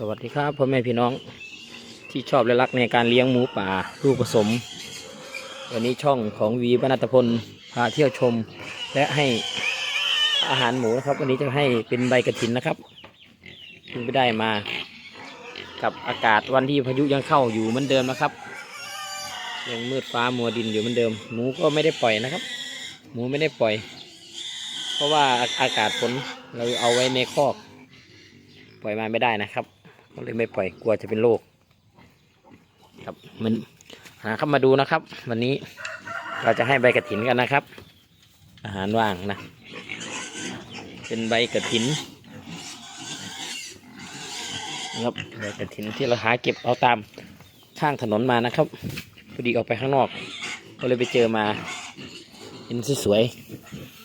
สวัสดีครับพ่อแม่พี่น้องที่ชอบและรักในการเลี้ยงหมูป่าลูกผสม วันนี้ช่องของวีบรรณัตพลพาเที่ยวชม และให้อาหารหมูนะครับ วันนี้จะให้เป็นใบกระถินนะครับเพิ่งไปได้มา กับอากาศวันที่พายุยังเข้าอยู่เหมือนเดิมนะครับ ยังมืดฟ้ามัวดินอยู่เหมือนเดิม หมูก็ไม่ได้ปล่อยนะครับ หมูไม่ได้ปล่อย เพราะว่าอากาศฝนเราเอาไว้ในคอกปล่อยมาไม่ได้นะครับ ก็เลยไม่ปล่อยกลัวจะเป็นโรคครับมันหาเข้ามาดูนะครับ วันนี้เราจะให้ใบกระถินกันนะครับ อาหารว่างนะ เป็นใบกระถินครับใบกระถินที่เราหาเก็บเอาตามข้างถนนมานะครับพอดีออกไปข้างนอก ก็เลยไปเจอมาเห็นสวย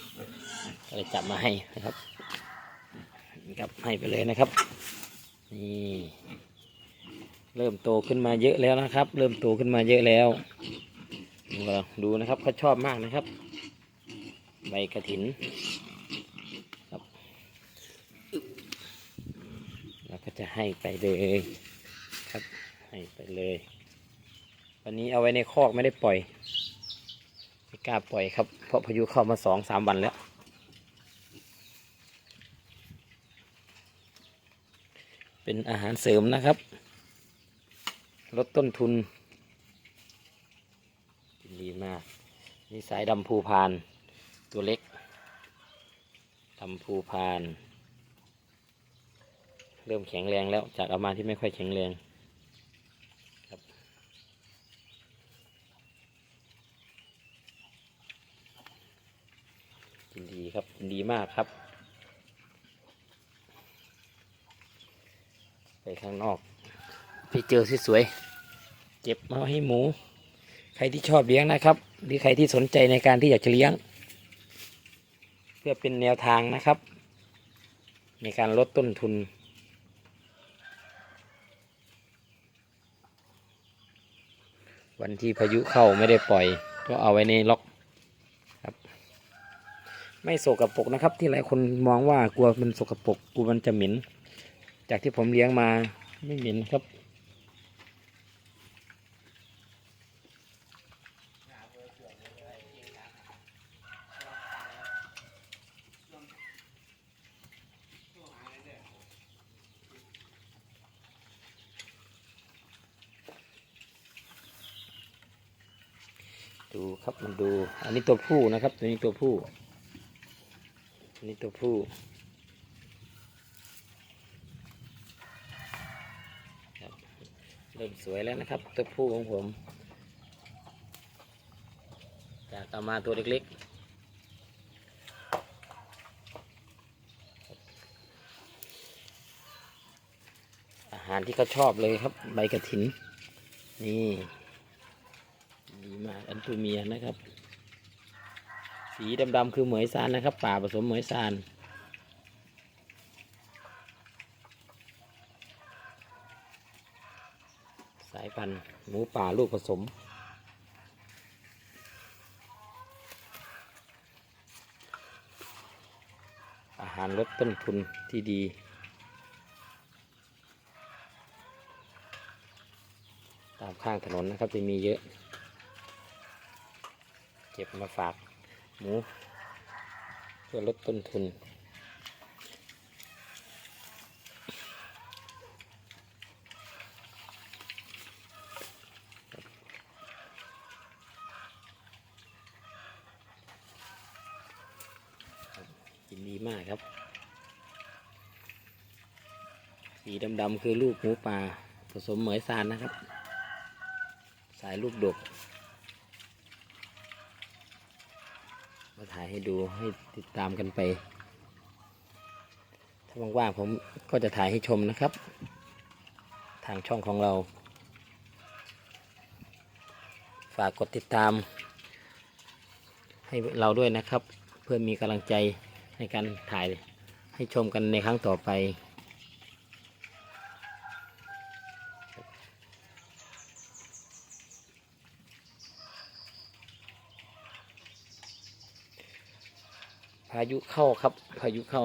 ๆก็เลยจับมาให้นะครับ ครับให้ไปเลยนะครับ นี่เริ่มโตขึ้นมาเยอะแล้วนะครับ เริ่มโตขึ้นมาเยอะแล้วดูดูนะครับเขาชอบมากนะครับ ใบกระถินครับอึ๊บเราก็จะให้ไปเลยครับ ให้ไปเลย วันนี้เอาไว้ในคอกไม่ได้ปล่อยไม่กล้าปล่อยครับเพราะพายุเข้ามาสองสามวันแล้ว เป็นอาหารเสริมนะครับ ลดต้นทุนกินดีมากนี่สายดำภูพาน ตัวเล็กดำภูพาน เริ่มแข็งแรงแล้วจากเอามาที่ไม่ค่อยแข็งแรงครับกินดีครับกินดีมากครับ ไป ข้างนอก ไปเจอสวยๆเก็บมาให้หมู ใครที่ชอบเลี้ยงนะครับ หรือใครที่สนใจในการที่อยากจะเลี้ยง เพื่อเป็นแนวทางนะครับ ในการลดต้นทุนวันที่พายุเข้าไม่ได้ปล่อย ก็เอาไว้ในล็อกครับ ไม่โสกรปรกนะครับ ที่หลายคนมองว่ากลัวมันสกรปรกกลัวมันจะเหม็น จากที่ผมเลี้ยงมาไม่เหม็นครับดูครับมันดู อันนี้ตัวผู้นะครับ ตัวนี้ตัวผู้อันนี้ตัวผู้ เริ่มสวยแล้วนะครับตัวผู้ของผมจากตามาตัวเล็กๆ อาหารที่เขาชอบเลยครับ ใบกระถิน นี่ดีมากอันตัวเมียนะครับ สีดำๆคือเหมยซานนะครับ ป่าผสมเหมยซานายพันธุ์หมูป่าลูกผสม อาหารลดต้นทุนที่ดี ตามข้างถนนนะครับจะมีเยอะ เก็บมาฝากหมู เพื่อลดต้นทุน ดีมากครับ สีดำๆคือลูกหมูป่าผสมเหมยซานนะครับ สายลูกดก มาถ่ายให้ดูให้ติดตามกันไป ถ้าว่างๆผมก็จะถ่ายให้ชมนะครับ ทางช่องของเรา ฝากกดติดตามให้เราด้วยนะครับ เพื่อมีกำลังใจ ในการถ่ายให้ชมกันในครั้งต่อไปพายุเข้าครับ พายุเข้า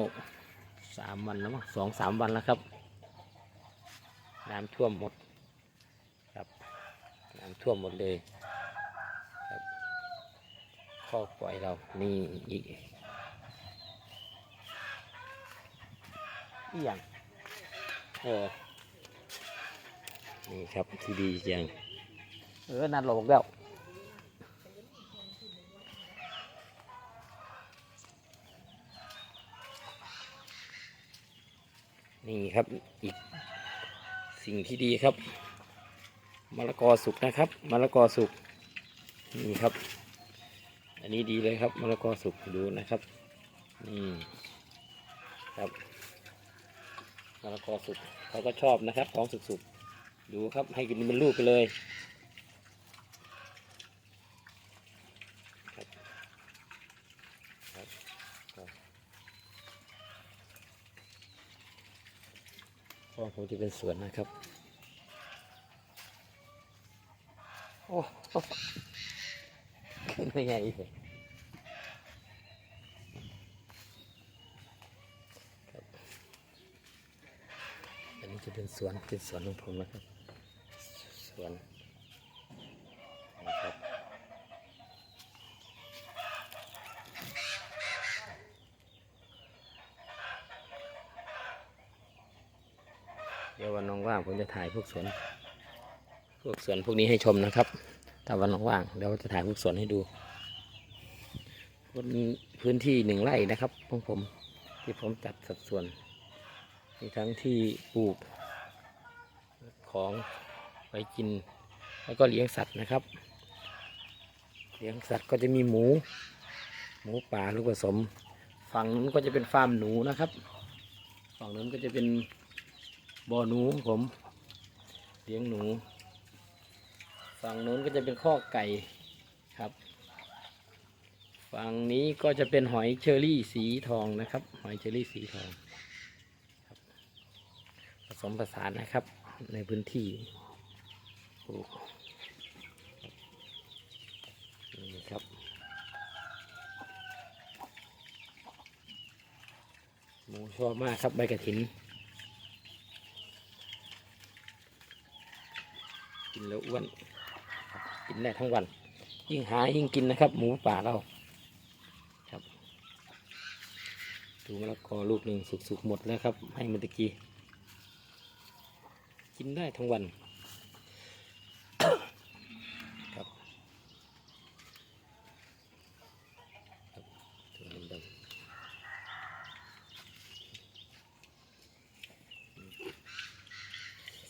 สามวันแล้วมั้งสองสามวันแล้วครับ น้ำท่วมหมดครับน้ำท่วมหมดเลยครับข้อปล่อยเรานี่อีก อีย่างเออนี่ครับที่ดีจังเออนัดหลอกแล้วนี่ครับอีกสิ่งที่ดีครับมะละกอสุกนะครับมะละกอสุกนี่ครับ อันนี้ดีเลยครับมะละกอสุกดูนะครับนี่ครับ มะละกอสุกเขาก็ชอบนะครับ ของสุกๆ ดูครับให้กินเป็นลูกไปเลยพราะผมจะเป็นสวนนะครับ โอ้โอ้ไม่ไงเลยครับอันนี้จะ เป็นสวนเป็นสวนของผมนะครับ สวนนะครับเดี๋ยววันว่างๆผมจะถ่ายพวกสวน พวกสวนพวกนี้ให้ชมนะครับถ้าวันว่างๆเดี๋ยวจะถ่ายพวกสวนให้ดูพื้นที่หนึ่งไร่นะครับของผมที่ผมจัดสัดส่วน มีทั้งที่ปลูก ของไว้กิน แล้วก็เลี้ยงสัตว์นะครับ เลี้ยงสัตว์ก็จะมีหมู หมูป่าลูกผสม ฝั่งนู้นก็จะเป็นฟาร์มหนูนะครับ ฝั่งนู้นก็จะเป็นบ่อหนูผม เลี้ยงหนู ฝั่งนู้นก็จะเป็นข้อไก่ครับ ฝั่งนี้ก็จะเป็นหอยเชอรี่สีทองนะครับ หอยเชอรี่สีทองผสมผสานนะครับ ในพื้นที่ปลูกนี่ครับหมูชอบมากครับใบกระถิน กินแล้วอ้วน กินได้ทั้งวัน ยิ่งหายิ่งกินนะครับ หมูป่าเราครับ ดูมะละกอลูกหนึ่งสุกๆหมดแล้วครับ ให้มื่อตะกี้ กินได้ทั้งวันครับครับตัวดำ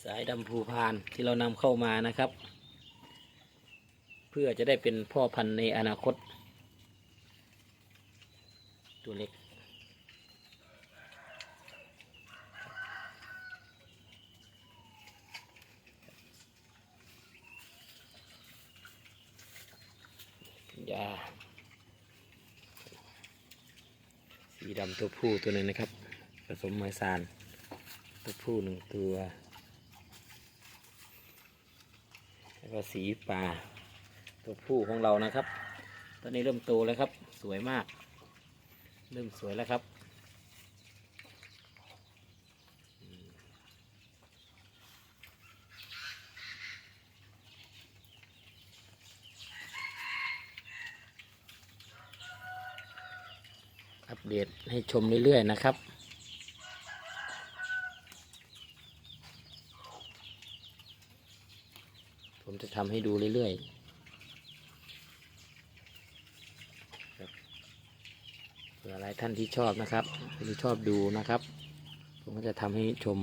ๆสายดำภูพานที่เรานำเข้ามานะครับ เพื่อจะได้เป็นพ่อพันธุ์ในอนาคต ตัวเล็ก ยา สี ดำตัวผู้ตัวหนึ่งนะครับ ผสมไมซานตัวผู้หนึ่งตัว แล้วก็สีป่าตัวผู้ของเรานะครับ ตอนนี้เริ่มโตแล้วครับ สวยมาก เริ่มสวยแล้วครับ เดตให้ชมเรื่อย ๆ นะครับ ผมจะทำให้ดูเรื่อยๆเผื่อหลายท่านที่ชอบนะครับที่ชอบดูนะครับ ผมก็จะทำให้ชม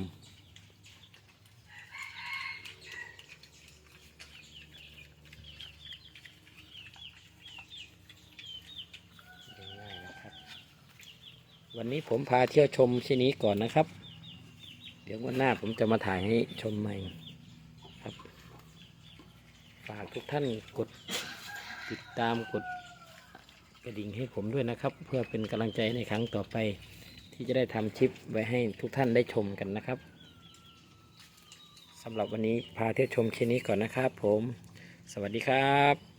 ง่ายๆนะครับ วันนี้ผมพาเที่ยวชมที่นี้ก่อนนะครับ เดี๋ยววันหน้าผมจะมาถ่ายให้ชมใหม่ครับฝากทุกท่านกดติดตามกดกระดิ่งให้ผมด้วยนะครับ เพื่อเป็นกำลังใจในครั้งต่อไป ที่จะได้ทำคลิปไว้ให้ทุกท่านได้ชมกันนะครับสำหรับวันนี้พาเที่ยวชมแค่นี้ก่อนนะครับ ผม สวัสดีครับ